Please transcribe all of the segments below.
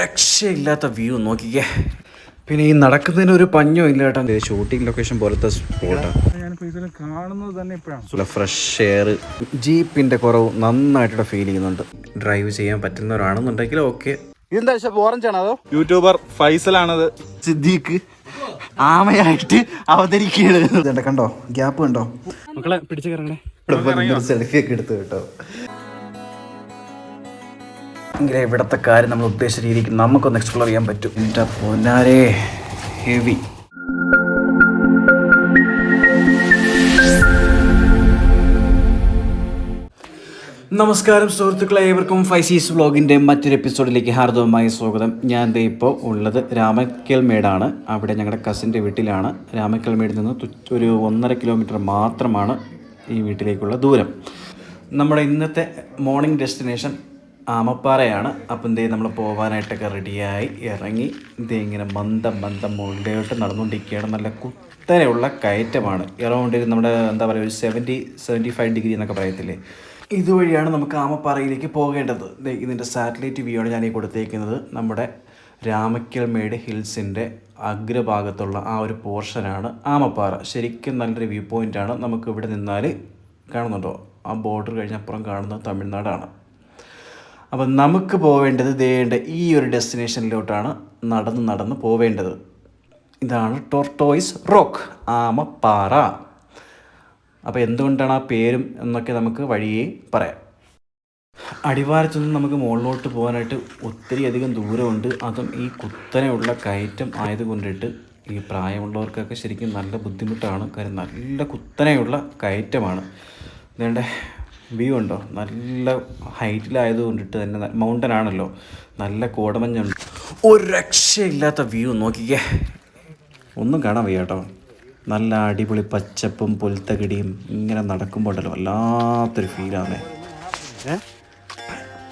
രക്ഷയില്ലാത്ത വ്യൂ നോക്കിക്കേ. പിന്നെ ഈ നടക്കുന്നതിന് ഒരു പഞ്ഞോ ഇല്ല കേട്ടോ. ഷൂട്ടിംഗ് ലൊക്കേഷൻ പോലത്തെ സ്പോട്ടാണ് ഫ്രഷ് എയർ ജീപ്പിന്റെ കുറവ് നന്നായിട്ട് ഫീൽ ചെയ്യുന്നുണ്ട്. ഡ്രൈവ് ചെയ്യാൻ പറ്റുന്നവരാണെന്നുണ്ടെങ്കിൽ ഓക്കെ ഇതെന്താ ഓറഞ്ച് ആണോ അതോ? യൂട്യൂബർ ഫൈസലാണത്. സിദ്ദീഖ് ആമയായിട്ട് അവതരിക്കുകയാണ്. കണ്ടോ? ഗ്യാപ്പ് കണ്ടോ? മക്കളെ പിടിച്ചു കയറണേ സെൽഫി ഒക്കെ എടുത്ത് കേട്ടോ. എങ്കിലേ ഇവിടുത്തെ കാര്യം നമ്മൾ ഉദ്ദേശിച്ച രീതിക്ക് നമുക്കൊന്ന് എക്സ്പ്ലോർ ചെയ്യാൻ പറ്റും. എന്റെ പൊന്നാരേ ഹെവി നമസ്കാരം സുഹൃത്തുക്കളെ ഏവർക്കും ഫൈസീസ് വ്ളോഗിന്റെ മറ്റൊരു എപ്പിസോഡിലേക്ക് ഹാർദവമായി സ്വാഗതം. ഞാൻ ദേ ഇപ്പോൾ ഉള്ളത് രാമക്കൽമേടാണ്. അവിടെ ഞങ്ങളുടെ കസിന്റെ വീട്ടിലാണ്. രാമക്കൽമേടിൽ നിന്ന് ഒരു ഒന്നര കിലോമീറ്റർ മാത്രമാണ് ഈ വീട്ടിലേക്കുള്ള ദൂരം. നമ്മുടെ ഇന്നത്തെ മോർണിംഗ് ഡെസ്റ്റിനേഷൻ ആമപ്പാറയാണ്. അപ്പം ദേ നമ്മൾ പോകാനായിട്ടൊക്കെ റെഡിയായി. ഇറങ്ങി ദേ ഇങ്ങനെ മന്ദം മന്ദം മുകളിലോട്ട് നടന്നുകൊണ്ടിരിക്കുകയാണ്. നല്ല കുത്തനെയുള്ള കയറ്റമാണ്. എറൗണ്ട് നമ്മുടെ എന്താ പറയുക ഒരു സെവന്റി സെവന്റി ഫൈവ് ഡിഗ്രി എന്നൊക്കെ പറയത്തില്ലേ? ഇതുവഴിയാണ് നമുക്ക് ആമപ്പാറയിലേക്ക് പോകേണ്ടത്. ഇതിന്റെ സാറ്റലൈറ്റ് വ്യൂ ആണ് ഞാൻ ഈ കൊടുത്തേക്കുന്നത്. നമ്മുടെ രാമക്കൽമേട് ഹിൽസിന്റെ അഗ്രഭാഗത്തുള്ള ആ ഒരു പോർഷനാണ് ആമപ്പാറ. ശരിക്കും നല്ലൊരു വ്യൂ പോയിന്റാണ് നമുക്ക് ഇവിടെ നിന്നാൽ കാണുന്നുണ്ടോ? ആ ബോർഡർ കഴിഞ്ഞപ്പുറം കാണുന്നത് തമിഴ്നാടാണ്. അപ്പം നമുക്ക് പോവേണ്ടത് ദേണ്ട ഈ ഒരു ഡെസ്റ്റിനേഷനിലോട്ടാണ് നടന്ന് നടന്ന് പോവേണ്ടത്. ഇതാണ് ടോർട്ടോയ്സ് റോക്ക് ആമപ്പാറ. അപ്പോൾ എന്തുകൊണ്ടാണ് ആ പേരും എന്നൊക്കെ നമുക്ക് വഴിയേ പറയാം. അടിവാരത്തുനിന്ന് നമുക്ക് മുകളിലോട്ട് പോകാനായിട്ട് ഒത്തിരി അധികം ദൂരമുണ്ട്. അതും ഈ കുത്തനെയുള്ള കയറ്റം ആയതുകൊണ്ടിട്ട് ഈ പ്രായമുള്ളവർക്കൊക്കെ ശരിക്കും നല്ല ബുദ്ധിമുട്ടാണ്. കാര്യം നല്ല കുത്തനെയുള്ള കയറ്റമാണ്. വേണ്ട വ്യൂ ഉണ്ടോ? നല്ല ഹൈറ്റിലായത് കൊണ്ടിട്ട് തന്നെ മൗണ്ടൻ ആണല്ലോ. നല്ല കോടമഞ്ഞുണ്ട്. ഒരു രക്ഷയില്ലാത്ത വ്യൂ നോക്കിക്കേ. ഒന്നും കാണാൻ വയ്യ കേട്ടോ നല്ല അടിപൊളി പച്ചപ്പും പുൽത്തകിടിയും ഇങ്ങനെ നടക്കുമ്പോൾ ഉണ്ടല്ലോ വല്ലാത്തൊരു ഫീലാണ്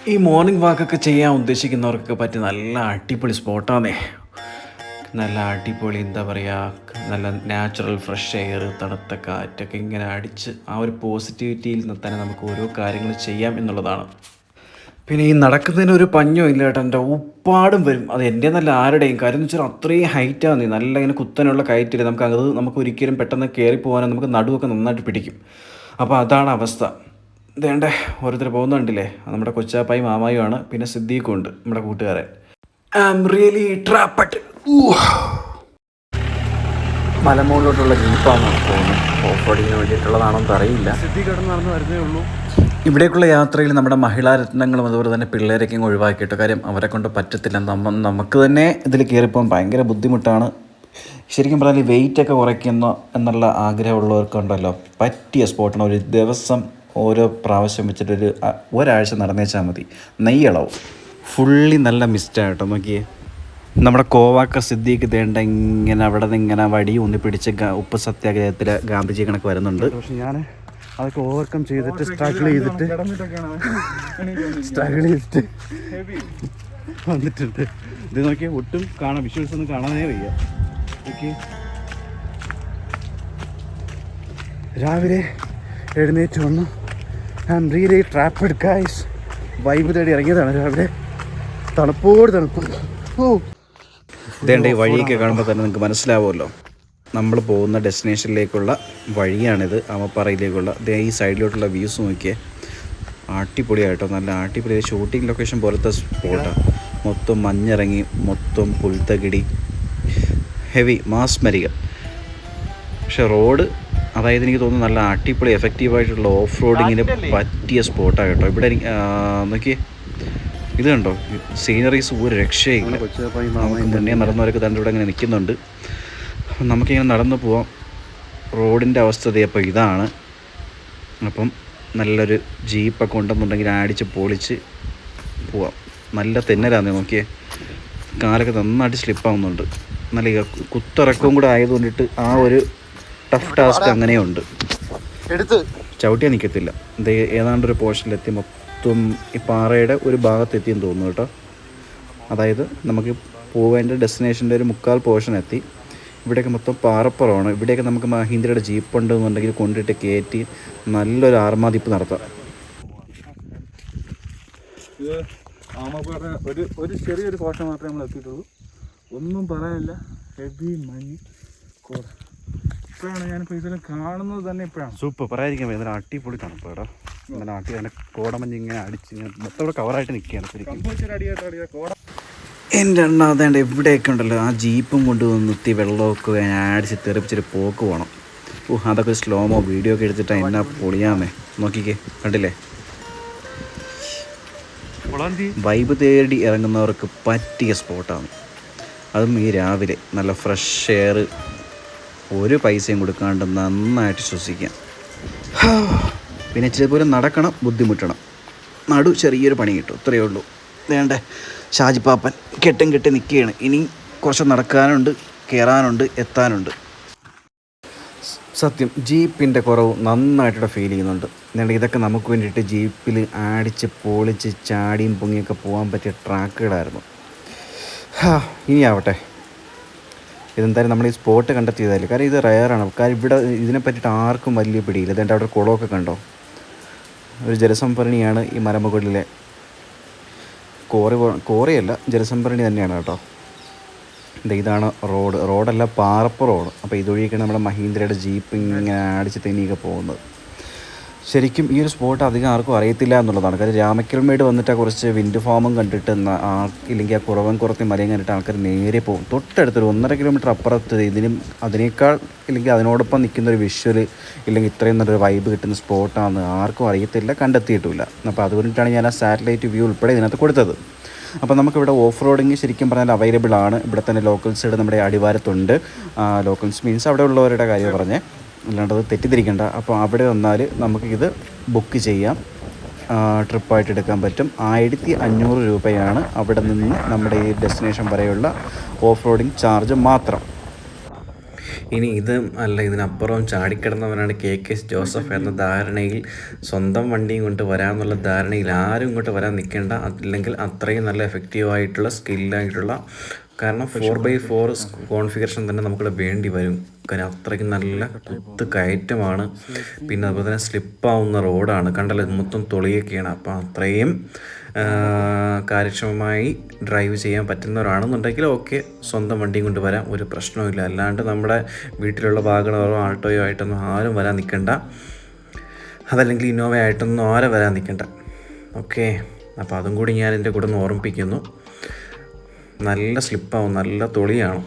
ഈ മോർണിംഗ് വാക്കൊക്കെ ചെയ്യാൻ ഉദ്ദേശിക്കുന്നവർക്കൊക്കെ പറ്റിയ നല്ല അടിപൊളി സ്പോട്ടാന്നേ നല്ല അടിപൊളി എന്താ പറയുക നല്ല നാച്ചുറൽ ഫ്രഷ് എയർ തണുത്ത കാറ്റൊക്കെ ഇങ്ങനെ അടിച്ച് ആ ഒരു പോസിറ്റിവിറ്റിയിൽ നിന്ന് തന്നെ നമുക്ക് ഓരോ കാര്യങ്ങൾ ചെയ്യാം എന്നുള്ളതാണ്. പിന്നെ ഈ നടക്കുന്നതിന് ഒരു പഞ്ഞോ ഇല്ല കേട്ടോ. എന്റെ ഉപ്പാടും വരും. അത് എന്റെ നല്ല ആരുടെയും കാര്യം എന്ന് വെച്ചാൽ അത്രയും ഹൈറ്റാണ് നല്ല ഇങ്ങനെ കുത്തനുള്ള കയറ്റില്ല നമുക്ക് അത് നമുക്ക് ഒരിക്കലും പെട്ടെന്ന് കയറി പോകാനോ നമുക്ക് നടുവൊക്കെ നന്നായിട്ട് പിടിക്കും. അപ്പോൾ അതാണ് അവസ്ഥ. ഇതേണ്ട ഓരോരുത്തർ പോകുന്നുണ്ടല്ലേ നമ്മുടെ കൊച്ചാപ്പായി മാമായുമാണ് പിന്നെ സിദ്ദീഖും ഉണ്ട് നമ്മുടെ കൂട്ടുകാരൻ. ഐ ആം റിയലി ട്രാപ്പഡ് മലമുകളിലോട്ടുള്ള ജീപ്പാണെന്നാണ് തോന്നുന്നത് ഓഫ് റോഡിങ്ങിന് വേണ്ടിയിട്ടുള്ളതാണെന്ന് അറിയില്ല. വരുന്നേ ഉള്ളൂ ഇവിടേക്കുള്ള യാത്രയിൽ നമ്മുടെ മഹിളാ രത്നങ്ങളും അതുപോലെ തന്നെ പിള്ളേരൊക്കെ ഒഴിവാക്കിയിട്ട് കാര്യം അവരെ കൊണ്ട് പറ്റത്തില്ല. നമ്മ നമുക്ക് തന്നെ ഇതിൽ കയറിപ്പോകാൻ ഭയങ്കര ബുദ്ധിമുട്ടാണ്. ശരിക്കും പറഞ്ഞാൽ വെയിറ്റ് ഒക്കെ കുറയ്ക്കുന്ന എന്നുള്ള ആഗ്രഹമുള്ളവർക്കുണ്ടല്ലോ പറ്റിയ സ്പോട്ടാണ് ഒരു ദിവസം ഓരോ പ്രാവശ്യം വെച്ചിട്ടൊരു ഒരാഴ്ച നടന്നേച്ചാൽ മതി. നെയ്യളവും. ഫുള്ളി നല്ല മിസ്റ്റായിട്ടോ നോക്കിയേ. നമ്മുടെ കോവാക്ക സിദ്ദീഖ് തേണ്ട ഇങ്ങനെ അവിടെ നിന്ന് ഇങ്ങനെ വടി ഒന്ന് പിടിച്ച് ഉപ്പ് സത്യാഗ്രഹത്തിൽ ഗാന്ധിജി കണക്ക് വരുന്നുണ്ട്. പക്ഷെ ഞാൻ അതൊക്കെ ഓവർകം ചെയ്തിട്ട് സ്ട്രഗിൾ ചെയ്തിട്ട് സ്ട്രഗിൾ ചെയ്തിട്ട് വന്നിട്ടുണ്ട്. ഇത് നോക്കിയാൽ ഒട്ടും കാണാം വിഷ്വൽസ് ഒന്നും കാണാനേ വയ്യ. ഓക്കെ രാവിലെ എഴുന്നേറ്റ് വന്നു. I'm really trapped vibe തേടി ഇറങ്ങിയതാണ് രാവിലെ. തണുപ്പോട് തണുപ്പ്. ഓ. ഇതേണ്ട ഈ വഴിയൊക്കെ കാണുമ്പോൾ തന്നെ നിങ്ങൾക്ക് മനസ്സിലാവുമല്ലോ. നമ്മൾ പോകുന്ന ഡെസ്റ്റിനേഷനിലേക്കുള്ള വഴിയാണിത് അമപ്പാറയിലേക്കുള്ള. ദേ ഈ സൈഡിലോട്ടുള്ള വ്യൂസ് നോക്കിയേ. അടിപൊളിയായിട്ടോ നല്ല അടിപൊളി ഷൂട്ടിംഗ് ലൊക്കേഷൻ പോലത്തെ സ്പോട്ടാണ് മൊത്തം മഞ്ഞിറങ്ങി മൊത്തം പുൽത്തകിടി. ഹെവി മാസ് മാസ്മരിക പക്ഷെ റോഡ് അതായത് എനിക്ക് തോന്നുന്നു നല്ല അടിപൊളി എഫക്റ്റീവായിട്ടുള്ള ഓഫ് റോഡിങ്ങിന് പറ്റിയ സ്പോട്ടാണ് കേട്ടോ. ഇവിടെ നോക്കിയേ. ഇത് കണ്ടോ? സീനറീസ് ഒരു രക്ഷയില്ല. നമുക്ക് മുന്നേ നടന്നവരൊക്കെ തന്റെ ഇവിടെ ഇങ്ങനെ നിൽക്കുന്നുണ്ട്. നമുക്കിങ്ങനെ നടന്നു പോവാം. റോഡിന്റെ അവസ്ഥ അപ്പോൾ ഇതാണ്. അപ്പം നല്ലൊരു ജീപ്പൊക്കെ ഉണ്ടെന്നുണ്ടെങ്കിൽ അടിച്ച് പൊളിച്ച് പോവാം. നല്ല തെന്നലാന്ന് നോക്കിയേ. കാലൊക്കെ നന്നായിട്ട് സ്ലിപ്പാവുന്നുണ്ട് നല്ല കുത്തിറക്കവും കൂടെ ആയതുകൊണ്ടിട്ട് ആ ഒരു ടഫ് ടാസ്ക് അങ്ങനെയുണ്ട്. ചവിട്ടിയാൽ നിൽക്കത്തില്ല ഇത് ഏതാണ്ട് ഒരു പോർഷനിലെത്തി മൊത്തം ഈ പാറയുടെ ഒരു ഭാഗത്തെത്തിയെന്ന് തോന്നുന്നു കേട്ടോ. അതായത് നമുക്ക് പോവേണ്ട ഡെസ്റ്റിനേഷന്റെ ഒരു മുക്കാൽ പോർഷൻ എത്തി. ഇവിടെയൊക്കെ മൊത്തം പാറപ്പുറമാണ്. ഇവിടെയൊക്കെ നമുക്ക് മഹീന്ദ്രയുടെ ജീപ്പ് ഉണ്ടെന്നുണ്ടെങ്കിൽ കൊണ്ടിട്ട് കയറ്റി നല്ലൊരു ആർമാതിപ്പ് നടത്താം. ഇത് ആമപ്പാറ ഒരു ഒരു ചെറിയൊരു പോർഷൻ മാത്രമേ നമ്മൾ എത്തിയിട്ടുള്ളൂ. ഒന്നും പറയാനില്ല. ഹെവി മഞ്ഞ് ഇപ്പോഴാണ് ഞാനിപ്പോൾ ഇതെല്ലാം കാണുന്നത് തന്നെ ഇപ്പോഴാണ്. സൂപ്പർ പറയാതിരിക്കാൻ അടിപൊളി തണുപ്പ് കേട്ടോ. ഇങ്ങനെ നാട്ടിൽ തന്നെ കോടമഞ്ഞ് ഇങ്ങനെ അടിച്ച് ഇങ്ങനെ മൊത്തം ഇവിടെ കവറായിട്ട് നിൽക്കുകയാണ് ശരിക്കും. എന്റെ എണ്ണ അതേണ്ട എവിടെയൊക്കെ ഉണ്ടല്ലോ. ആ ജീപ്പും കൊണ്ട് വന്ന് നിർത്തി വെള്ളമൊക്കെ അടിച്ച് തെറിപ്പിച്ചിട്ട് പോക്ക് പോകണം ഓ അതൊക്കെ സ്ലോമോ വീഡിയോ ഒക്കെ എടുത്തിട്ട് എന്നാ പൊളിയാമേ. നോക്കിക്കേ കണ്ടില്ലേ? വൈബ് തേടി ഇറങ്ങുന്നവർക്ക് പറ്റിയ സ്പോട്ടാണ് അതും ഈ രാവിലെ നല്ല ഫ്രഷ് എയർ ഒരു പൈസയും കൊടുക്കാണ്ട് നന്നായിട്ട് ശ്വസിക്കാം. പിന്നെ ഇച്ചിരി പോലും നടക്കണം ബുദ്ധിമുട്ടണം. നടു ചെറിയൊരു പണി കിട്ടും ഇത്രയേ ഉള്ളൂ. വേണ്ടേ? ഷാജിപ്പാപ്പൻ കെട്ടും കെട്ടി നിൽക്കുകയാണ്. ഇനി കുറച്ച് നടക്കാനുണ്ട് കയറാനുണ്ട് എത്താനുണ്ട്. സത്യം ജീപ്പിന്റെ കുറവ് നന്നായിട്ടിവിടെ ഫീൽ ചെയ്യുന്നുണ്ട്. എന്നിട്ട് ഇതൊക്കെ നമുക്ക് വേണ്ടിയിട്ട് ജീപ്പിൽ ആടിച്ച് പൊളിച്ച് ചാടിയും പൊങ്ങിയൊക്കെ പോകാൻ പറ്റിയ ട്രാക്കുകളായിരുന്നു. ഹാ ഇനി ആവട്ടെ ഇതെന്തായാലും നമ്മൾ ഈ സ്പോട്ട് കണ്ടെത്തിയതായാലും കാരണം ഇത് റയറാണ് കാരണം ഇവിടെ ഇതിനെ പറ്റിയിട്ട് ആർക്കും വലിയ പിടിയില്ല. ഇതെന്റെ അവിടെ കുളമൊക്കെ കണ്ടോ? ഒരു ജലസംഭരണിയാണ് ഈ മരമുകളിലെ കോറി കോറിയല്ല ജലസംഭരണി തന്നെയാണ് കേട്ടോ. ഇതാണ് റോഡ്. റോഡല്ല പാറപ്പ് റോഡ്. അപ്പോൾ ഇതുവഴിയൊക്കെ നമ്മുടെ മഹീന്ദ്രയുടെ ജീപ്പ് ഇങ്ങനെ അടിച്ച് തെന്നിയൊക്കെ പോകുന്നത്. ശരിക്കും ഈ ഒരു സ്പോട്ട് അധികം ആർക്കും അറിയത്തില്ല എന്നുള്ളതാണ്. കാര്യം രാമക്കൽമേട് വന്നിട്ട് കുറച്ച് വിൻഡ് ഫാമും കണ്ടിട്ട് ആ ഇല്ലെങ്കിൽ ആ കുറവൻ കുറത്തി മലയും കണ്ടിട്ട് ആൾക്കാർ നേരെ പോകും. തൊട്ടടുത്തൊരു ഒന്നര കിലോമീറ്റർ അപ്പുറത്ത് ഇതിനും അതിനേക്കാൾ ഇല്ലെങ്കിൽ അതിനോടൊപ്പം നിൽക്കുന്ന ഒരു വിഷ്വൽ ഇല്ലെങ്കിൽ ഇത്രയും നല്ലൊരു വൈബ് കിട്ടുന്ന സ്പോട്ടാണെന്ന് ആർക്കും അറിയത്തില്ല കണ്ടെത്തിയിട്ടില്ല അപ്പോൾ അതുകൊണ്ടിട്ടാണ് ഞാൻ ആ സാറ്റലൈറ്റ് വ്യൂ ഉൾപ്പെടെ ഇതിനകത്ത് കൊടുത്തത്. അപ്പോൾ നമുക്കിവിടെ ഓഫ് റോഡിങ് ശരിക്കും പറഞ്ഞാൽ അവൈലബിൾ ആണ്. ഇവിടെ തന്നെ ലോക്കൽസ് നമ്മുടെ അടിവാരത്തുണ്ട്. ലോക്കൽസ് മീൻസ് അവിടെ ഉള്ളവരുടെ കാര്യം പറഞ്ഞേ. അല്ലാണ്ട് അത് തെറ്റിദ്ധരിക്കേണ്ട. അപ്പോൾ അവിടെ വന്നാൽ നമുക്കിത് ബുക്ക് ചെയ്യാം. ട്രിപ്പായിട്ട് എടുക്കാൻ പറ്റും. ആയിരത്തി അഞ്ഞൂറ് രൂപയാണ് അവിടെ നിന്ന് നമ്മുടെ ഈ ഡെസ്റ്റിനേഷൻ വരെയുള്ള ഓഫ് റോഡിങ് ചാർജ് മാത്രം. ഇനി ഇത് അല്ല ഇതിനപ്പുറം ചാടിക്കിടന്നവനാണ് കെ കെ എസ് ജോസഫ് എന്ന ധാരണയിൽ സ്വന്തം വണ്ടിയും കൊണ്ട് വരാമെന്നുള്ള ധാരണയിൽ ആരും ഇങ്ങോട്ട് വരാൻ നിൽക്കേണ്ട. അല്ലെങ്കിൽ അത്രയും നല്ല എഫക്റ്റീവായിട്ടുള്ള സ്കില്ലായിട്ടുള്ള കാരണം ഫോർ ബൈ ഫോർ കോൺഫിഗറേഷൻ തന്നെ നമുക്കിവിടെ വേണ്ടി വരും. കാരണം അത്രയ്ക്ക് നല്ല കുത്ത് കയറ്റമാണ്. പിന്നെ അതുപോലെ തന്നെ സ്ലിപ്പാവുന്ന റോഡാണ് കണ്ടല്ലോ? ഇത് മൊത്തം തൊളിയൊക്കെയാണ്. അപ്പം അത്രയും കാര്യക്ഷമമായി ഡ്രൈവ് ചെയ്യാൻ പറ്റുന്നവരാണെന്നുണ്ടെങ്കിൽ ഓക്കെ സ്വന്തം വണ്ടിയും കൊണ്ട് വരാം. ഒരു പ്രശ്നവുമില്ല. അല്ലാണ്ട് നമ്മുടെ വീട്ടിലുള്ള വാഗണറോ ആൾട്ടോയോ ആയിട്ടൊന്നും ആരും വരാൻ നിൽക്കണ്ട. അതല്ലെങ്കിൽ ഇന്നോവ ആയിട്ടൊന്നും ആരും വരാൻ നിൽക്കണ്ട. ഓക്കെ അപ്പോൾ അതും കൂടി ഞാൻ എന്റെ കൂടെ ഒന്ന് ഓർമ്മിപ്പിക്കുന്നു. നല്ല സ്ലിപ്പാവും നല്ല തൊളിയാണ്.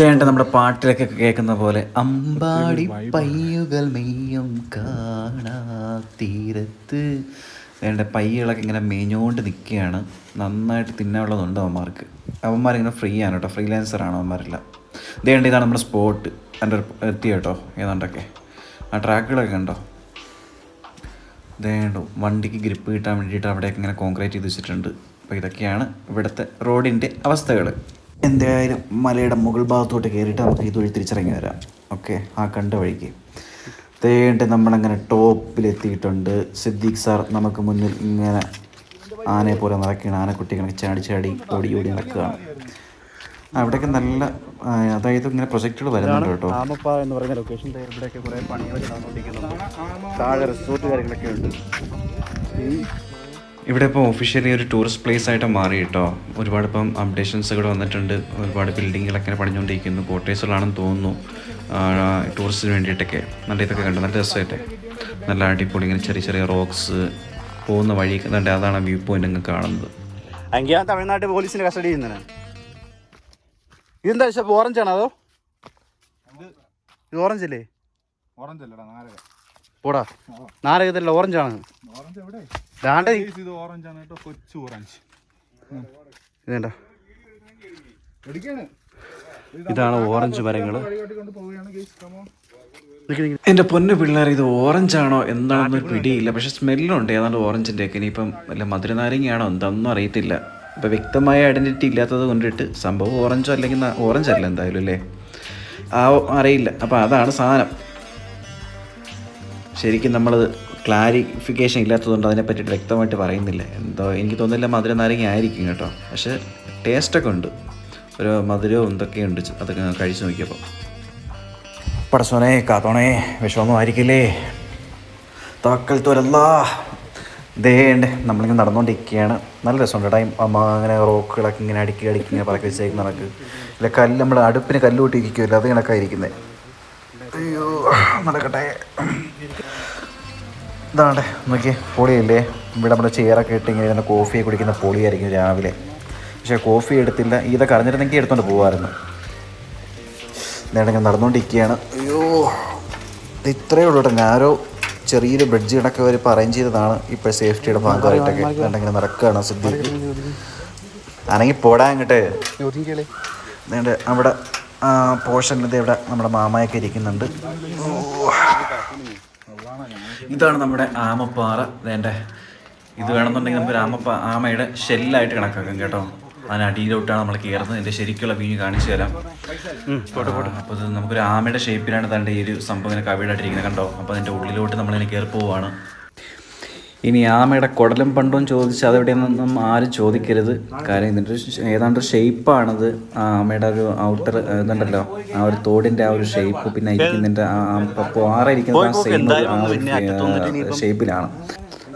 വേണ്ട നമ്മുടെ പാട്ടിലൊക്കെ കേൾക്കുന്ന പോലെ അമ്പാടി പയ്യുകൾ മെയ്യും കാണാ തീരത്ത്. വേണ്ട പയ്യുകളൊക്കെ ഇങ്ങനെ മേഞ്ഞുകൊണ്ട് നിൽക്കുകയാണ് നന്നായിട്ട് തിന്നാനുള്ളതുണ്ട് അവന്മാർക്ക്. അവന്മാരിങ്ങനെ ഫ്രീ ആണ് കേട്ടോ ഫ്രീലാൻസറാണ് അവന്മാരെല്ലാം. ഇതേണ്ട ഇതാണ് നമ്മുടെ സ്പോട്ട്. എന്റെ എത്തി കേട്ടോ ഏതാണ്ടൊക്കെ. ആ ട്രാക്കുകളൊക്കെ കണ്ടോ? ഇതേണ്ടോ വണ്ടിക്ക് ഗ്രിപ്പ് കിട്ടാൻ വേണ്ടിയിട്ട് അവിടെയൊക്കെ ഇങ്ങനെ കോൺക്രീറ്റ് ചെയ്ത് വെച്ചിട്ടുണ്ട്. അപ്പോൾ ഇതൊക്കെയാണ് ഇവിടുത്തെ റോഡിന്റെ അവസ്ഥകൾ. എന്തായാലും മലയുടെ മുകൾ ഭാഗത്തോട്ട് കയറിയിട്ട് നമുക്ക് ഇതുവഴി തിരിച്ചിറങ്ങി വരാം. ഓക്കെ ആ കണ്ട വഴിക്ക്. തേണ്ട നമ്മളങ്ങനെ ടോപ്പിലെത്തിയിട്ടുണ്ട്. സിദ്ദീഖ് സാർ നമുക്ക് മുന്നിൽ ഇങ്ങനെ ആനയെ പോലെ നടക്കുകയാണ്. ആനക്കുട്ടി ഇങ്ങനെ ചാടി ചാടി ഓടി ഓടി നടക്കുകയാണ്. അവിടെയൊക്കെ നല്ല അതായത് ഇങ്ങനെ പ്രൊജക്റ്റുകൾ വരുന്നുണ്ട് കേട്ടോ. ആമപ്പ എന്ന് പറയുന്ന ലൊക്കേഷൻ ഇവിടെയൊക്കെ കുറേ പണികൾ താഴെ റിസോർട്ട് കാര്യങ്ങളൊക്കെ ഉണ്ട്. ഇവിടെ ഇപ്പോൾ ഒഫീഷ്യലി ഒരു ടൂറിസ്റ്റ് പ്ലേസ് ആയിട്ട് മാറി കേട്ടോ ഒരുപാട് ഇപ്പം അപ്ഡേഷൻസുകൾ വന്നിട്ടുണ്ട്. ഒരുപാട് ബിൽഡിങ്ങുകളൊക്കെ പണിഞ്ഞുകൊണ്ടിരിക്കുന്നു. കോട്ടേഴ്സുകളാണെന്ന് തോന്നുന്നു. ടൂറിസ്റ്റിന് വേണ്ടിയിട്ടൊക്കെ. നല്ല ഇതൊക്കെ കണ്ടു. നല്ല രസമായിട്ട്. നല്ല അടിപൊളി ഇങ്ങനെ ചെറിയ ചെറിയ റോക്സ് പോകുന്ന വഴി കണ്ട അതാണ് വ്യൂ പോയിന്റ് അങ്ങ് കാണുന്നത്. എങ്കിൽ ഞാൻ തമിഴ്നാട്ടിൽ പോലീസിന്റെ കസ്റ്റഡി ചെയ്യുന്നതാണ് ഇതെന്താ ഓറഞ്ച് ആണോ അതോ? ഇത് ഓറഞ്ച് അല്ലേ ഓറഞ്ച് അല്ലടാ നാരക പോടാ. നാരകത്തില്ല ഓറഞ്ച് ആണ്. ഓറഞ്ച് എവിടെ? ദാണ്ട Guys, ഇത് ഓറഞ്ച് ആണ് കേട്ടോ കൊച്ചു ഓറഞ്ച് ഇതേണ്ട. ഇതാണ് ഓറഞ്ച് മരങ്ങൾ എന്റെ എന്റെ പൊന്നു പിള്ളേർ ഇത് ഓറഞ്ചാണോ എന്താണെന്ന് പിടിയില്ല. പക്ഷെ സ്മെല്ലുണ്ട് ഏതാണ്ട് ഓറഞ്ചിന്റെ ഒക്കെ ഇനിയിപ്പം വല്ല മധുരനാരങ്ങയാണോ എന്താണെന്നും അറിയത്തില്ല. ഇപ്പം വ്യക്തമായ ഐഡന്റിറ്റി ഇല്ലാത്തത് കൊണ്ടിട്ട് സംഭവം ഓറഞ്ചോ അല്ലെങ്കിൽ ഓറഞ്ച് അല്ല എന്തായാലും അല്ലേ? ആ അറിയില്ല. അപ്പം അതാണ് സാധനം. ശരിക്കും നമ്മൾ ക്ലാരിഫിക്കേഷൻ ഇല്ലാത്തതുകൊണ്ട് അതിനെ പറ്റിയിട്ട് വ്യക്തമായിട്ട് പറയുന്നില്ല. എന്തോ എനിക്ക് തോന്നുന്നില്ല മധുര നാരങ്ങ ആയിരിക്കും കേട്ടോ. പക്ഷേ ടേസ്റ്റൊക്കെ ഉണ്ട്. ഒരു മധുരവും എന്തൊക്കെയുണ്ട് അതൊക്കെ കഴിച്ച് നോക്കിയപ്പോൾ പടസോനെ കാത്തോണേ വിഷമൊന്നും ആയിരിക്കില്ലേ താക്കൽ തുരല്ല ദേണ്ട് നമ്മളിങ്ങനെ നടന്നുകൊണ്ടിരിക്കുകയാണ് നല്ല രസമുണ്ട് ടൈം അമ്മ അങ്ങനെ റോക്കുകളൊക്കെ ഇങ്ങനെ അടുക്കി അടുക്കി ഇങ്ങനെ പറക്കി വെച്ചേക്കുന്ന കണക്ക്. ഇല്ല കല്ല് നമ്മൾ അടുപ്പിന് കല്ല് കൂട്ടിയിരിക്കുമല്ലോ അത് കണക്കായിരിക്കുന്നത് അയ്യോ നടക്കട്ടെ. ഇതാണ്ടേ നോക്കിയേ പൊളിയല്ലേ? ഇവിടെ നമ്മുടെ ചെയറൊക്കെ ഇട്ട് ഇങ്ങനെ ഇരുന്ന് കോഫി കുടിക്കുന്ന പൊളിയായിരിക്കും രാവിലെ. പക്ഷേ കോഫി എടുത്തില്ല ഇതൊക്കെ അറിഞ്ഞിരുന്നെങ്കിൽ എടുത്തുകൊണ്ട് പോകുമായിരുന്നു നേടങ്ങനെ നടന്നുകൊണ്ടിരിക്കുകയാണ് അയ്യോ ഇത് ഇത്രയേ ഉള്ളൂ കേട്ടോ. ഞാനോ ചെറിയൊരു ബ്രിഡ്ജ് കണക്കെ അവർ അറേഞ്ച് ചെയ്തതാണ്. ഇപ്പോൾ സേഫ്റ്റിയുടെ ഭാഗമായിട്ടൊക്കെ. ഇങ്ങനെ നടക്കുകയാണ് സിദ്ധി. ആണെങ്കിൽ പോടാ അങ്ങോട്ട് അവിടെ പോർഷനിലത് ഇവിടെ നമ്മുടെ മാമയൊക്കെ ഇരിക്കുന്നുണ്ട്. ഇതാണ് നമ്മുടെ ആമപ്പാറ. വേണ്ട ഇത് വേണമെന്നുണ്ടെങ്കിൽ നമുക്ക് ആമപ്പ ആമയുടെ ഷെല്ലായിട്ട് കണക്കാക്കാം കേട്ടോ. അതിനടിയിലോട്ടാണ് നമ്മൾ കയറുന്നത്. എന്റെ ശരിക്കുള്ള വീഞ്ഞ് കാണിച്ചു തരാം. അപ്പോൾ ഇത് നമുക്കൊരു ആമയുടെ ഷേപ്പിലാണ് തന്റെ ഈ ഒരു സംഭവം ഇങ്ങനെ കവിടായിട്ടിരിക്കുന്നത് കണ്ടോ? അപ്പോൾ അതിന്റെ ഉള്ളിലോട്ട് നമ്മളിങ്ങനെ കയറി പോവുകയാണ് ഇനി ആമയുടെ കുടലും പണ്ടും ചോദിച്ചാൽ അതെവിടെയൊന്നും ആരും ചോദിക്കരുത്. കാര്യം ഇതിന്റെ ഒരു ഏതാണ്ട് ഒരു ഷേപ്പാണത് ആമയുടെ ഒരു ഔട്ടർ ഇതുണ്ടല്ലോ ആ ഒരു തോടിന്റെ ആ ഒരു ഷേപ്പ്. പിന്നെ ഇരിക്കുന്നതിന്റെ ഇരിക്കുന്ന ആ സെയിം ആ ഒരു ഷേപ്പിലാണ്.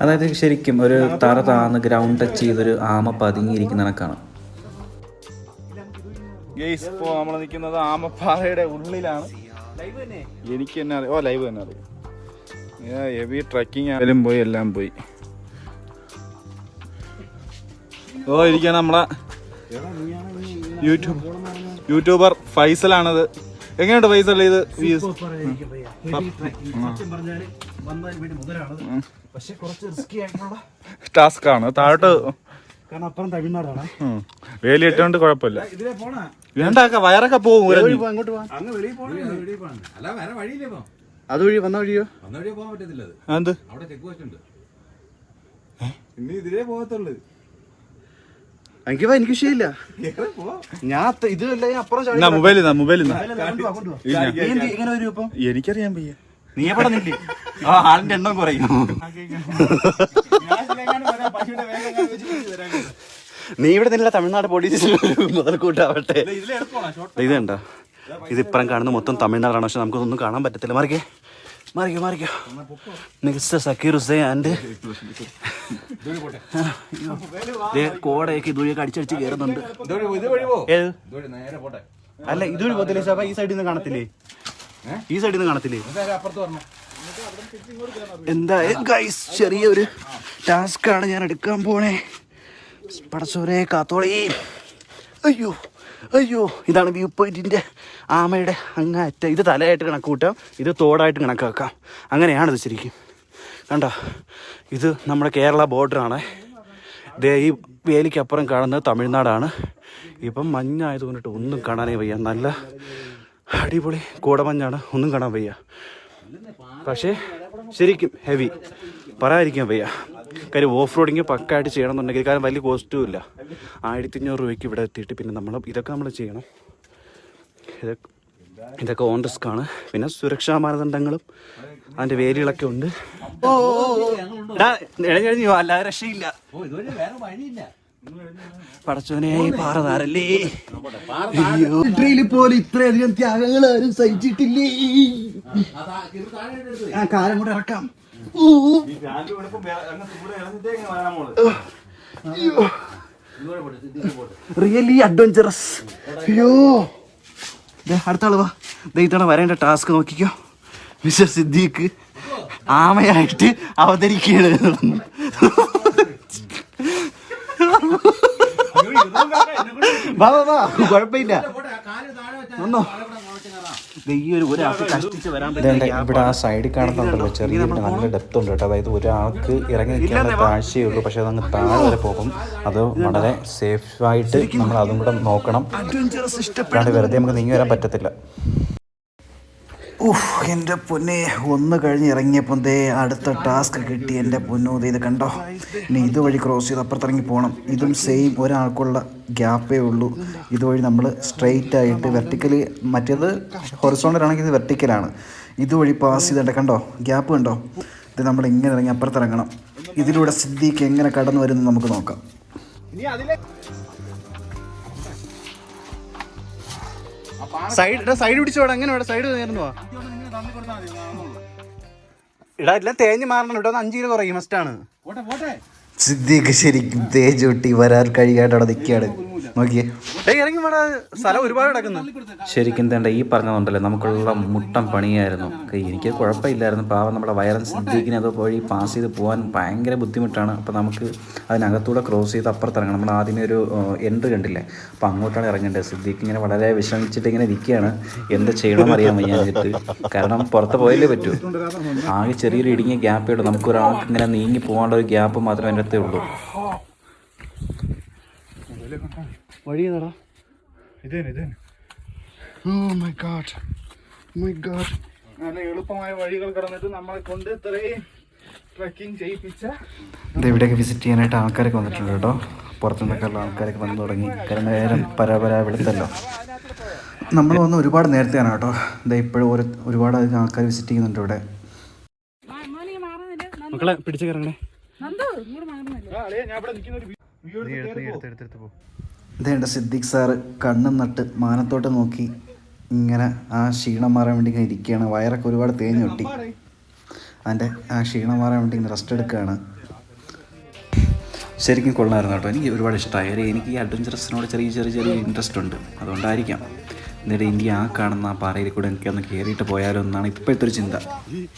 അതായത് ശരിക്കും ഒരു തറ താന്ന് ഗ്രൗണ്ട് ടച്ച് ചെയ്തൊരു ആമ പതുങ്ങിയിരിക്കുന്ന കണക്കാണ്. ഗെയ്സ് ഇപ്പോൾ നമ്മൾ നിൽക്കുന്നത് ആമപ്പാറയുടെ ഉള്ളിലാണ്. എനിക്ക് തന്നെ അറിയാം. ഓ ലൈവ് തന്നെ അറിയാം. ഹെവി ട്രക്കിംഗ് ആയാലും പോയി എല്ലാം പോയി. ഓ ഇരിക്കുകയാണ് നമ്മളെ യൂട്യൂബ് യൂട്യൂബർ ഫൈസലാണത്. എങ്ങനെയുണ്ട് ഫൈസൽ ഇത്? വ്യൂസ് പക്ഷെ കുറച്ച് റിസ്കി ആയിട്ടുള്ള ടാസ്ക് ആണ്. താഴോട്ട്. വേലി ഇട്ടോണ്ട് കുഴപ്പമില്ല. വേണ്ട വയറൊക്കെ പോകും അതുവഴി വന്ന വഴിയോ? വന്ന വഴിയെ പോകാൻ പറ്റത്തില്ല അത്. എന്ത് അവിടെ ചെക്ക് പോസ്റ്റ് ഉണ്ട്. ഇനി ഇതിലേ പോകത്തുള്ളു. എനിക്ക് വാ, എനിക്ക് വിഷയമില്ല. ഞാൻ ഇത് അപ്പുറം മൊബൈൽ മൊബൈൽ എങ്ങനെ വരും ഇപ്പം? എനിക്കറിയാൻ പയ്യ നീ എവിടെ നില്ലേ ആ ആളിന്റെ എണ്ണം കുറയും. നീ ഇവിടെ നിന്നില്ല തമിഴ്നാട് പോലീസ് മുതൽക്കൂട്ടാവട്ടെ ഇത് കണ്ടോ ഇത് ഇപ്പുറം കാണുന്ന മൊത്തം തമിഴ്നാടാണ്. പക്ഷെ നമുക്കൊന്നും കാണാൻ പറ്റത്തില്ല. മാറിക്കേ. മാറിക്കോ മാറിക്കോ. മിസ്റ്റർ സക്കീർ ഹുസൈൻ ആൻഡ് കോടയൊക്കെ ഇതുവഴിയൊക്കെ അടിച്ചടിച്ച് കയറുന്നുണ്ട് അല്ല ഇതുവഴി പോകത്തില്ലേ സാബ ഈ സൈഡിൽ നിന്ന് കാണത്തില്ലേ? ഈ സൈഡിൽ നിന്ന് കാണത്തില്ലേ? എന്താ? ഗൈസ് ചെറിയൊരു ടാസ്ക് ആണ് ഞാൻ എടുക്കാൻ പോണേ. പടച്ചോരെ കാത്തോളി. അയ്യോ. അയ്യോ ഇതാണ് വ്യൂ പോയിന്റിന്റെ ആമയുടെ അങ്ങാറ്റ. ഇത് തലയായിട്ട് കണക്ക് കൂട്ടാം ഇത് തോടായിട്ട് കണക്കാക്കാം. അങ്ങനെയാണ് ഇത് ശരിക്കും. കണ്ടോ ഇത് നമ്മുടെ കേരള ബോർഡറാണ്. ദേ ഈ വേലിക്കപ്പുറം കാണുന്നത് തമിഴ്നാടാണ്. ഇപ്പം മഞ്ഞായത് കൊണ്ടിട്ട് ഒന്നും കാണാനേ വയ്യ. നല്ല അടിപൊളി കൂടമഞ്ഞാണ് ഒന്നും കാണാൻ വയ്യ. പക്ഷേ ശരിക്കും ഹെവി പറയാതിരിക്കാൻ വയ്യ. കാര്യം ഓഫ് റോഡിങ് പക്കായിട്ട് ചെയ്യണമെന്നുണ്ടെങ്കിൽ കാരണം വലിയ കോസ്റ്റും ഇല്ല. ആയിരത്തി അഞ്ഞൂറ് രൂപയ്ക്ക് ഇവിടെ എത്തിയിട്ട് പിന്നെ നമ്മൾ ഇതൊക്കെ നമ്മൾ ചെയ്യണം. ഇതൊക്കെ ഇതൊക്കെ ഓൺ റിസ്ക് ആണ്. പിന്നെ സുരക്ഷാ മാനദണ്ഡങ്ങളും അതിന്റെ വേലികളൊക്കെ ഉണ്ട്. അല്ലാതെ രക്ഷയില്ല. ഓ ഇതുവഴി വേറെ വഴിയില്ല. പടച്ചോനെ പാറ താരല്ലേ പോലും ഇത്രയധികം ത്യാഗങ്ങൾ ആരും സഹിച്ചിട്ടില്ലേ? ആ കാലം കൂടെ ഇറക്കാം. റിയലി അഡ്വഞ്ചറസ് അയ്യോ. ദേ, അടുത്ത ആൾ വാ. ദേ ഇത്തവണ വരേണ്ട ടാസ്ക് നോക്കിക്കോ. മിസ്റ്റർ സിദ്ദീഖ് ആമയായിട്ട് അവതരിക്കുകയാണ്. വാ വാ വാ. കുഴപ്പമില്ല. ഒന്നോ ഇവിടെ ആ സൈഡിൽ കാണുന്നുണ്ടല്ലോ ചെറിയ നല്ല ഡെപ്ത് ഉണ്ട് കേട്ടോ. അതായത് ഒരാൾക്ക് ഇറങ്ങി നിൽക്കാനുള്ള താഴ്ചയേ ഉള്ളൂ പക്ഷെ അതങ്ങ് താഴെ വരെ പോകും. അത് വളരെ സേഫായിട്ട് നമ്മൾ അതും കൂടെ നോക്കണം. വെറുതെ നമുക്ക് നീങ്ങി വരാൻ പറ്റത്തില്ല. ഉഫ് എന്റെ പൊന്നെ. ഒന്ന് കഴിഞ്ഞ് ഇറങ്ങിയപ്പോൾ ദേ അടുത്ത ടാസ്ക് കിട്ടി എന്റെ പൊന്നു. ഇത് കണ്ടോ? ഇനി ഇതുവഴി ക്രോസ് ചെയ്ത് അപ്പുറത്തിറങ്ങി പോകണം ഇതും സെയിം ഒരാൾക്കുള്ള ഗ്യാപ്പേ ഉള്ളൂ. ഇതുവഴി നമ്മൾ സ്ട്രെയിറ്റ് ആയിട്ട് വെർട്ടിക്കലി മറ്റേത് ഹൊറിസോണ്ടലാണെങ്കിൽ ഇത് വെർട്ടിക്കലാണ് ഇതുവഴി പാസ് ചെയ്തേണ്ട കണ്ടോ? ഗ്യാപ്പ് കണ്ടോ? ഇത് നമ്മൾ ഇങ്ങനെ ഇറങ്ങി അപ്പുറത്തിറങ്ങണം. ഇതിലൂടെ സിദ്ധിക്ക് എങ്ങനെ കടന്നു വരുന്നു നമുക്ക് നോക്കാം. സൈഡ് സൈഡ് പിടിച്ചോടെ എങ്ങനെ വേണം? സൈഡ് നേരുന്നു ഇടാ എല്ലാം തേഞ്ഞ് മാറണം ഇവിടെ അഞ്ച് കിലോ കുറയും. മസ്റ്റാണ്. സിദ്ദീഖ് ശരിക്കും തേജൊട്ടി വരാൻ കഴിയാണ്ട് അവിടെ നിൽക്കുകയാണ് നോക്കിയേ. ഏയ് ഇറങ്ങി വേടാ. സ്ഥലം ഒരുപാട് കിടക്കുന്നു. ശരിക്കും തേണ്ട ഈ പറഞ്ഞതുണ്ടല്ലോ നമുക്കുള്ള മുട്ടം പണിയായിരുന്നു. എനിക്ക് കുഴപ്പമില്ലായിരുന്നു. പാവം നമ്മുടെ വയറൻ സിദ്ദീഖിനെ അത് വഴി പാസ് ചെയ്ത് പോകാൻ ഭയങ്കര ബുദ്ധിമുട്ടാണ്. അപ്പോൾ നമുക്ക് അതിനകത്തൂടെ ക്രോസ് ചെയ്ത് അപ്പുറത്ത് ഇറങ്ങണം നമ്മൾ ആദ്യമേ ഒരു എൻട്രി കണ്ടില്ലേ? അപ്പോൾ അങ്ങോട്ടാണ് ഇറങ്ങേണ്ടത്. സിദ്ദീഖ് ഇങ്ങനെ വളരെ വിഷമിച്ചിട്ട് ഇങ്ങനെ ഇരിക്കുകയാണ്. എന്ത് ചെയ്യണമെന്ന് അറിയാൻ വയ്യാഞ്ഞിട്ട്. കാരണം പുറത്ത് പോയല്ലേ പറ്റൂ. ആകെ ചെറിയൊരു ഇടുങ്ങിയ ഗ്യാപ്പേ ഉള്ളൂ. നമുക്ക് ഒരാൾക്ക് ഇങ്ങനെ നീങ്ങി പോകാനുള്ള ഒരു ഗ്യാപ്പ് മാത്രമേ അതിന്റെ അകത്തേ ഉള്ളൂ. വഴി ഏതാടാ ഇതേനെ ഇതേനെ. Oh my God my God നല്ല എളുപ്പമായ വഴികൾ കടന്നിട്ട് നമ്മളെ കൊണ്ട് ഇത്രയും ട്രക്കിംഗ് ചെയ്യിപ്പിച്ച ഇത് ഇവിടെയൊക്കെ വിസിറ്റ് ചെയ്യാനായിട്ട് ആൾക്കാരൊക്കെ വന്നിട്ടുണ്ട് കേട്ടോ. പുറത്തുനിന്നൊക്കെ ഉള്ള ആൾക്കാരൊക്കെ വന്നു തുടങ്ങി. കാരണം നേരം പരാപര വെളുത്തല്ലോ. നമ്മൾ വന്ന് ഒരുപാട് നേരത്തെയാണ് കേട്ടോ. ഇതാ ഇപ്പോഴും ഒരു ഒരുപാട് അധികം ആൾക്കാർ വിസിറ്റ് ചെയ്യുന്നുണ്ട് ഇവിടെ. മക്കളെ പിടിച്ചു കയറണേ ഇതേണ്ട സിദ്ദിഖ് സാറ് കണ്ണും നട്ട് മാനത്തോട്ട് നോക്കി ഇങ്ങനെ ആ ക്ഷീണം മാറാൻ വേണ്ടി ഇങ്ങനെ ഇരിക്കുകയാണ്. വയറൊക്കെ ഒരുപാട് തേഞ്ഞ് ഒട്ടി അതിന്റെ ആ ക്ഷീണം മാറാൻ വേണ്ടി ഇങ്ങനെ റെസ്റ്റ് എടുക്കുകയാണ്. ശരിക്കും കൊള്ളായിരുന്നു കേട്ടോ. എനിക്ക് ഒരുപാട് ഇഷ്ടമായി. എനിക്ക് ഈ അഡ്വഞ്ചറസിനോട് ചെറിയ ചെറിയ ചെറിയ ഇൻട്രസ്റ്റ് ഉണ്ട്. അതുകൊണ്ടായിരിക്കാം. എന്നിട്ട് ഇന്ത്യ ആ കാണുന്ന ആ പാറയിൽ കൂടെ എനിക്ക് ഒന്ന് കയറിയിട്ട് പോയാലോ എന്നാണ് ഇപ്പോഴത്തെ ഒരു ചിന്ത.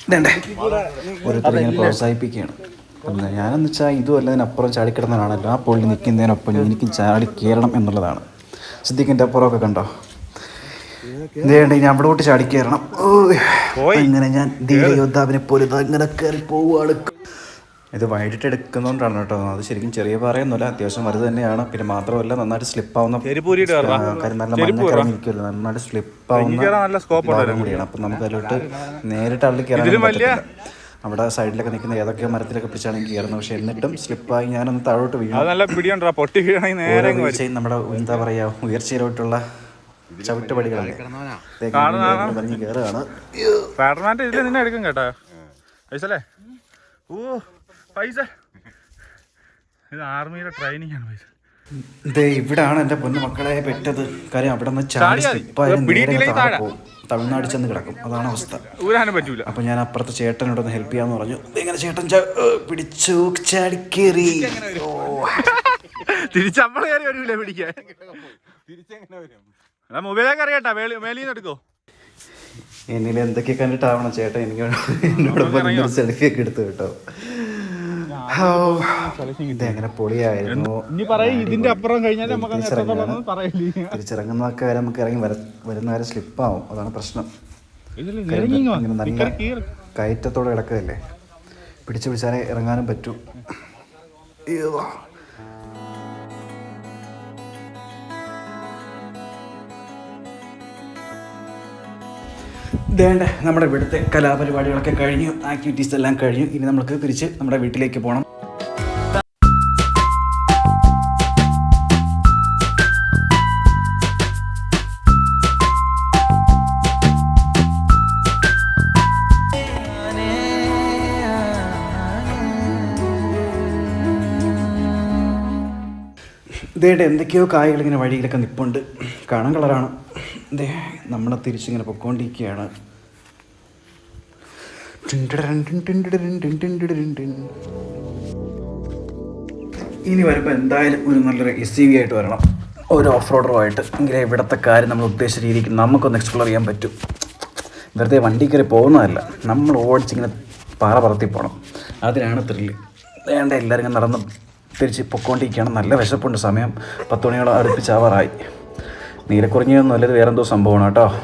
ഇതേണ്ടേ? ഓരോരുത്തർ ഇങ്ങനെ പ്രോത്സാഹിപ്പിക്കുകയാണ്. ഞാനെന്ന് വെച്ചാൽ ഇതും അല്ലതിനപ്പുറം ചാടിക്കിടന്നതാണല്ലോ ആ പുള്ളി നിൽക്കുന്നതിനൊപ്പം എനിക്ക് ചാടി കയറണം എന്നുള്ളതാണ്. സിദ്ദിഖിന്റെ അപ്പുറമൊക്കെ കണ്ടോ? ഇതേണ്ട ഞാൻ അവിടെ കൂട്ടി ചാടി കയറണം. ഓ അങ്ങനെ ഞാൻ ധീരയോദ്ധാവിനെ പോലെ അങ്ങനെ ഇങ്ങനെ കയറി പോവുകയാണ് ഇത് വൈകിട്ട് എടുക്കുന്നതുകൊണ്ടാണ് കേട്ടോ. അത് ശരിക്കും ചെറിയ പാറയൊന്നുമില്ല അത്യാവശ്യം വലുത് തന്നെയാണ്. പിന്നെ മാത്രമല്ല നന്നായിട്ട് സ്ലിപ്പാവുന്ന കാര്യം നല്ല മഞ്ഞ നന്നായിട്ട് സ്ലിപ്പാവുന്ന കൂടിയാണ്. അപ്പം നമുക്ക് അതിലോട്ട് നേരിട്ട് അള്ളി കയറാൻ പറ്റത്തില്ല. അവിടെ സൈഡിലൊക്കെ നിൽക്കുന്ന ഏതൊക്കെ മരത്തിലൊക്കെ പിടിച്ചാണ് എനിക്ക് കയറുന്നത്. പക്ഷെ എന്നിട്ടും സ്ലിപ്പായി ഞാനൊന്ന് താഴോട്ട് വീഴും അത് നല്ല പിടിയുണ്ടാ പൊട്ടി. വീഴ്ചയും നമ്മുടെ എന്താ പറയാ ഉയർച്ചയിലോട്ടുള്ള ചവിട്ടുപടികളാണ്. കയറുകയാണ്. സ്പൈഡർമാന്റെ ഇതിൽ നിന്നെ എടുക്കും കേട്ടോ. പൈസ ഓ പൈസ. ഇത് ആർമിയുടെ ട്രെയിനിങ് ആണ് പൈസ. ദേ ഇവിടാണ് എന്റെ പൊന്നു മക്കളെ പെറ്റത് കാര്യം അവിടെ നിന്ന് ചാടി. സ്ലിപ്പായാലും നേരെ താഴെ. പോകും. തമിഴ്നാട് ചെന്ന് കിടക്കും. അതാണ് അവസ്ഥ. ഊരാനും പറ്റൂല. അപ്പം ഞാൻ അപ്പുറത്തെ ചേട്ടനോടൊന്ന് ഹെൽപ്പ് ചെയ്യാന്ന് പറഞ്ഞു. ഇങ്ങനെ ചേട്ടൻ പിടിച്ചു നമ്മൾ കയറി വരൂല പിടിക്കാൻ? മേലിന്ന് എടുക്കോ? എന്നിൽ എന്തൊക്കെ കണ്ടിട്ടാവണം ചേട്ടൻ? എനിക്ക് എന്നോട് സെൽഫി ഒക്കെ എടുത്തു കേട്ടോ. ഇതെങ്ങനെ പൊളിയായിരുന്നു. ഇതിന്റെ അപ്പുറം കഴിഞ്ഞാൽ നമുക്ക് തിരിച്ചിറങ്ങുന്നതൊക്കെ വരെ നമുക്ക് ഇറങ്ങി വരുന്നവരെ വരുന്ന വരെ സ്ലിപ്പാവും. അതാണ് പ്രശ്നം. ഇങ്ങനെ നല്ല. കയറ്റത്തോടെ കിടക്കുകയല്ലേ? പിടിച്ചു പിടിച്ചാലേ ഇറങ്ങാനും പറ്റൂ. ദേണ്ട നമ്മുടെ ഇവിടുത്തെ കലാപരിപാടികളൊക്കെ കഴിഞ്ഞു. ആക്ടിവിറ്റീസ് എല്ലാം കഴിഞ്ഞു. ഇനി നമുക്ക് തിരിച്ച് നമ്മുടെ വീട്ടിലേക്ക് പോകണം ഇതേട്ട് എന്തൊക്കെയോ കായകൾ ഇങ്ങനെ വഴിയിലൊക്കെ നിപ്പുണ്ട്. കാണാൻ കളറാണ്. ദേ നമ്മളെ തിരിച്ചിങ്ങനെ പൊക്കോണ്ടിരിക്കുകയാണ് ഇനി വരുമ്പോൾ എന്തായാലും ഒരു നല്ലൊരു എസ് സി വി ആയിട്ട് വരണം ഒരു ഓഫ് റോഡറുമായിട്ട് എങ്കിലേ ഇവിടുത്തെ കാര്യം നമ്മൾ ഉദ്ദേശിച്ച രീതിക്ക് നമുക്കൊന്ന് എക്സ്പ്ലോർ ചെയ്യാൻ പറ്റും വെറുതെ വണ്ടി കയറി പോകുന്നതല്ല നമ്മൾ ഓടിച്ചിങ്ങനെ പാറ പറത്തി പോകണം അതിനാണ് ത്രില്ല് വേണ്ട എല്ലാവരും ഇങ്ങനെ നടന്ന് തിരിച്ച് പൊക്കോണ്ടിരിക്കുകയാണ് നല്ല വിശപ്പുണ്ട് സമയം പത്ത് മണിയോളം അടുപ്പിച്ചാവാറായി നീലക്കുറിഞ്ഞൊന്നും നല്ലത് വേറെന്തോ സംഭവമാണ് കേട്ടോ.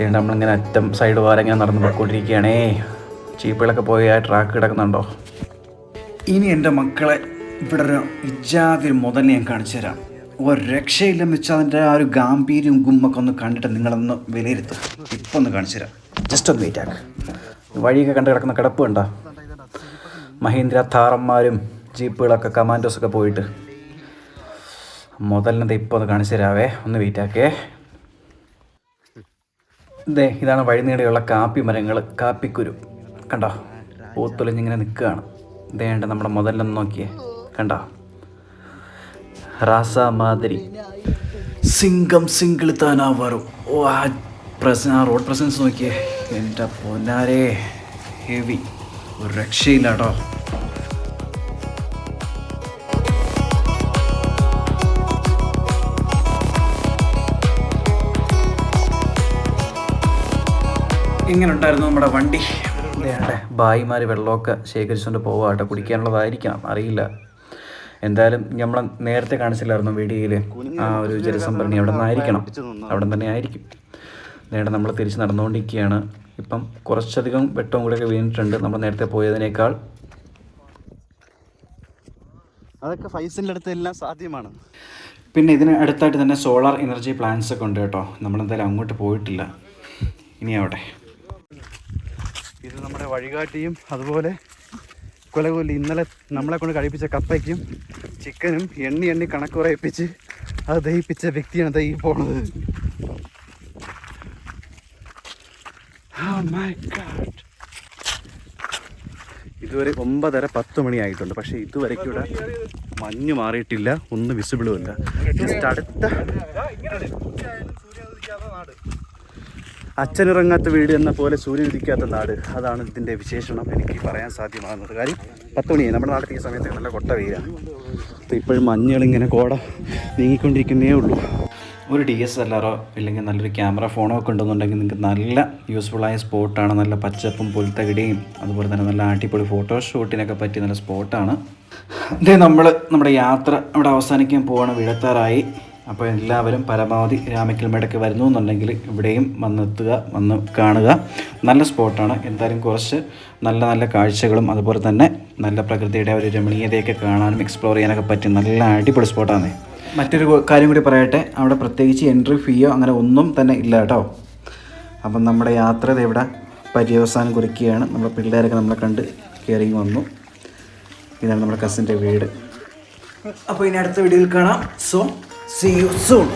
തേണ്ട നമ്മളിങ്ങനെ അറ്റം സൈഡ് വാരം ഇങ്ങനെ നടന്ന് പോയിക്കൊണ്ടിരിക്കുകയാണേ ചീപ്പുകളൊക്കെ പോയി ആ ട്രാക്ക് കിടക്കുന്നുണ്ടോ? ഇനി എന്റെ മക്കളെ ഇവിടെ ഒരു ഇജാതി മുതൽ ഞാൻ കാണിച്ചു തരാം. ഒരു രക്ഷയില്ലെന്ന് വെച്ചാൽ അതിന്റെ ആ ഒരു ഗാംഭീര്യവും ഗുമ്മൊക്കെ ഒന്ന് കണ്ടിട്ട് നിങ്ങളൊന്ന് വിലയിരുത്തും. ഇപ്പം ഒന്ന് കാണിച്ചു തരാം. ജസ്റ്റ് ഒന്ന് വെയിറ്റ് ആക്ക്. വഴിയൊക്കെ കണ്ട് കിടക്കുന്ന കിടപ്പ് കണ്ടോ? മഹീന്ദ്ര താറന്മാരും ജീപ്പുകളൊക്കെ കമാൻഡോസൊക്കെ പോയിട്ട്. മുതലിനത് ഇപ്പോൾ ഒന്ന് കാണിച്ചു തരാവേ. ഒന്ന് വെയിറ്റ് ആക്കേ. ഇതേ ഇതാണ് വഴിനീടെയുള്ള കാപ്പി മരങ്ങൾ കാപ്പിക്കുരു. കണ്ടോ? പൂത്തൊലിഞ്ഞിങ്ങനെ നിൽക്കുകയാണ്. ഇതേണ്ട നമ്മുടെ മുതലിനൊന്ന് നോക്കിയേ. കണ്ടോ? റാസ മാതിരി. സിംഗം സിംഗിൾ താനാ വരും ഓ ആ പ്രസ ആ റോഡ് പ്രസൻസ് നോക്കിയേ. എന്റെ പൊന്നാരേ. ഹെവി. ഒരു രക്ഷയില്ല കേട്ടോ ഇങ്ങനെ ഉണ്ടായിരുന്നു നമ്മുടെ വണ്ടി. ഭായിമാർ വെള്ളമൊക്കെ ശേഖരിച്ചുകൊണ്ട് പോവാട്ടെ കുടിക്കാനുള്ളതായിരിക്കണം. അറിയില്ല. എന്തായാലും നമ്മൾ നേരത്തെ കാണിച്ചില്ലായിരുന്നു വീഡിയോയിൽ ആ ഒരു ജലസംഭരണി അവിടെ നിന്നായിരിക്കണം. അവിടെ തന്നെ ആയിരിക്കും. നേരെ നമ്മൾ തിരിച്ച് നടന്നുകൊണ്ടിരിക്കുകയാണ്. ഇപ്പം കുറച്ചധികം വെട്ടവും കൂടെയൊക്കെ വീണിട്ടുണ്ട്. നമ്മൾ നേരത്തെ പോയതിനേക്കാൾ. അതൊക്കെ ഫൈസിന്റെ അടുത്ത് എല്ലാം സാധ്യമാണ്. പിന്നെ ഇതിന് അടുത്തായിട്ട് തന്നെ സോളാർ എനർജി പ്ലാന്റ്സ് ഒക്കെ ഉണ്ട് കേട്ടോ. നമ്മളെന്തായാലും അങ്ങോട്ട് പോയിട്ടില്ല. ഇനി ആവട്ടെ ഇത് നമ്മുടെ വഴികാട്ടിയും അതുപോലെ കൊലകൊല്ലി ഇന്നലെ നമ്മളെ കൊണ്ട് കഴിപ്പിച്ച കപ്പയ്ക്കും ചിക്കനും എണ്ണി എണ്ണി കണക്ക് കുറയിപ്പിച്ച് അത് ദഹിപ്പിച്ച വ്യക്തിയാണ് ദഹി പോണത്. Oh. ഇതുവരെ ഒമ്പതര പത്ത് മണിയായിട്ടുണ്ട്. പക്ഷേ ഇതുവരയ്ക്കും ഇവിടെ മഞ്ഞ് മാറിയിട്ടില്ല. ഒന്നും വിസിബിളും ഇല്ല. ജസ്റ്റ് അടുത്ത അച്ഛനിറങ്ങാത്ത വീട് എന്ന പോലെ സൂര്യൻ ഉദിക്കാത്ത നാട്. അതാണ് ഇതിന്റെ വിശേഷണം. എനിക്ക് പറയാൻ സാധ്യമാകുന്നത്. കാര്യം പത്ത് മണിയായി. നമ്മുടെ നാട്ടിൽ ഈ സമയത്ത് നല്ല കൊട്ട വെയിലാണ്. അപ്പോൾ ഇപ്പോഴും മഞ്ഞളിങ്ങനെ കോട നീങ്ങിക്കൊണ്ടിരിക്കുന്നേ ഉള്ളൂ. ഒരു ഡി എസ് എൽ ആറോ ഇല്ലെങ്കിൽ നല്ലൊരു ക്യാമറ ഫോണോ ഒക്കെ ഉണ്ടെന്നുണ്ടെങ്കിൽ നിങ്ങൾക്ക് നല്ല യൂസ്ഫുള്ളായ സ്പോട്ടാണ് നല്ല പച്ചപ്പും പുൽത്തകിടിയും അതുപോലെ തന്നെ നല്ല അടിപൊളി ഫോട്ടോഷൂട്ടിനൊക്കെ പറ്റിയ നല്ല സ്പോട്ടാണ് അതേ നമ്മൾ നമ്മുടെ യാത്ര ഇവിടെ അവസാനിക്കാൻ പോവുകയാണ് വീഴത്താറായി അപ്പോൾ എല്ലാവരും പരമാവധി രാമക്കൽമേടൊക്കെ വരുന്നു എന്നുണ്ടെങ്കിൽ ഇവിടെയും വന്നെത്തുക വന്ന് കാണുക. നല്ല സ്പോട്ടാണ്. എന്തായാലും കുറച്ച് നല്ല നല്ല കാഴ്ചകളും അതുപോലെ തന്നെ നല്ല പ്രകൃതിയുടെ ഒരു രമണീയതയൊക്കെ കാണാനും എക്സ്പ്ലോർ ചെയ്യാനൊക്കെ പറ്റും നല്ല അടിപൊളി സ്പോട്ടാണ്. മറ്റൊരു കാര്യം കൂടി പറയട്ടെ. അവിടെ പ്രത്യേകിച്ച് എൻട്രി ഫീയോ അങ്ങനെ ഒന്നും തന്നെ ഇല്ല കേട്ടോ. അപ്പം നമ്മുടെ യാത്ര ഇവിടെ പര്യവസാനം കുറിക്കുകയാണ്. നമ്മുടെ പിള്ളേരൊക്കെ നമ്മളെ കണ്ട് കയറി വന്നു. ഇതാണ് നമ്മുടെ കസിന്റെ വീട്. അപ്പോൾ ഇനി അടുത്ത വീഡിയോയിൽ കാണാം. So C you soon